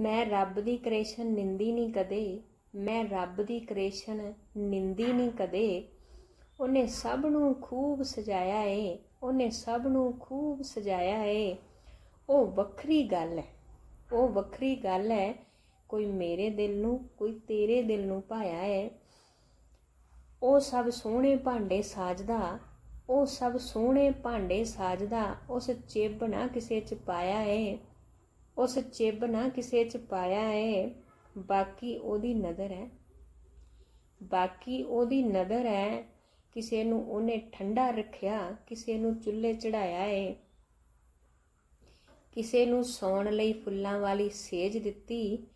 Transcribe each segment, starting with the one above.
ਮੈਂ ਰੱਬ ਦੀ ਕ੍ਰਿਏਸ਼ਨ ਨਿੰਦੀ ਨਹੀਂ ਕਦੇ, ਮੈਂ ਰੱਬ ਦੀ ਕ੍ਰਿਏਸ਼ਨ ਨਿੰਦੀ ਨਹੀਂ ਕਦੇ। ਉਹਨੇ ਸਭ ਨੂੰ ਖੂਬ ਸਜਾਇਆ ਏ, ਉਹਨੇ ਸਭ ਨੂੰ ਖੂਬ ਸਜਾਇਆ ਏ। ਉਹ ਵੱਖਰੀ ਗੱਲ ਹੈ, ਉਹ ਵੱਖਰੀ ਗੱਲ ਹੈ, ਕੋਈ ਮੇਰੇ ਦਿਲ ਨੂੰ, ਕੋਈ ਤੇਰੇ ਦਿਲ ਨੂੰ ਭਾਇਆ ਹੈ ਉਹ ਸਭ ਸੋਹਣੇ ਭਾਂਡੇ ਸਾਜਦਾ, ਉਹ ਸਭ ਸੋਹਣੇ ਭਾਂਡੇ ਸਾਜਦਾ, ਉਸ ਚੇਬ ਨਾ ਕਿਸੇ ਚ ਪਾਇਆ ਏ। ਉਸ ਚਿੱਬ ਨਾ ਕਿਸੇ ਚ ਪਾਇਆ ਏ, ਬਾਕੀ ਉਹਦੀ ਨਜ਼ਰ ਹੈ। ਬਾਕੀ ਉਹਦੀ ਨਜ਼ਰ ਹੈ, ਕਿਸੇ ਨੂੰ ਉਹਨੇ ਠੰਡਾ ਰੱਖਿਆ, ਕਿਸੇ ਨੂੰ ਚੁੱਲ੍ਹੇ ਚੜਾਇਆ ਏ। ਕਿਸੇ ਨੂੰ ਸੌਣ ਲਈ ਫੁੱਲਾਂ ਵਾਲੀ ਸੇਜ ਦਿੱਤੀ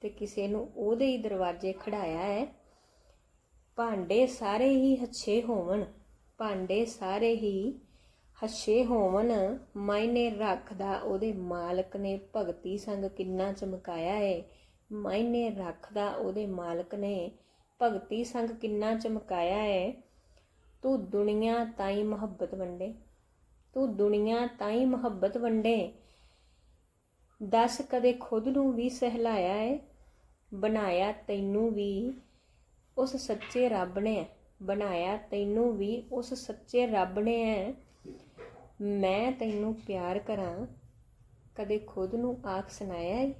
ਤੇ ਕਿਸੇ ਨੂੰ ਉਹਦੇ ਹੀ ਦਰਵਾਜ਼ੇ ਖੜਾਇਆ ਹੈ ਭਾਂਡੇ ਸਾਰੇ ਹੀ ਹੱਛੇ ਹੋਵਣ, ਭਾਂਡੇ ਸਾਰੇ ਹੀ ਹੱਛੇ ਹੋਵਣ ਮਾਇਨੇ ਰੱਖਦਾ ਉਹਦੇ ਮਾਲਕ ਨੇ ਭਗਤੀ ਸੰਗ ਕਿੰਨਾ ਚਮਕਾਇਆ ਏ। ਮਾਇਨੇ ਰੱਖਦਾ ਉਹਦੇ ਮਾਲਕ ਨੇ ਭਗਤੀ ਸੰਗ ਕਿੰਨਾ ਚਮਕਾਇਆ ਏ। ਤੂੰ ਦੁਨੀਆ ਤਾਈ ਮੁਹੱਬਤ ਵੰਡੇ, ਤੂੰ ਦੁਨੀਆ ਤਾਈ ਮੁਹੱਬਤ ਵੰਡੇ। ਦੱਸ ਕਦੇ ਖੁਦ ਨੂੰ ਵੀ ਸਹਿਲਾਇਆ ਏ, ਬਣਾਇਆ ਤੈਨੂੰ ਵੀ ਉਸ ਸੱਚੇ ਰੱਬ ਨੇ, ਬਣਾਇਆ ਤੈਨੂੰ ਵੀ ਉਸ ਸੱਚੇ ਰੱਬ ਨੇ। ਹੈ ਮੈਂ ਤੈਨੂੰ ਪਿਆਰ ਕਰਾਂ, ਕਦੇ ਖੁਦ ਨੂੰ ਆਖ ਸੁਣਾਇਆ ਏ?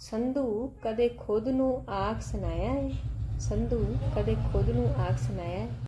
ਸੰਧੂ, ਕਦੇ ਖੁਦ ਨੂੰ ਆਖ ਸੁਣਾਇਆ ਏ? ਸੰਧੂ, ਕਦੇ ਖੁਦ ਨੂੰ ਆਖ ਸੁਣਾਇਆ ਏ?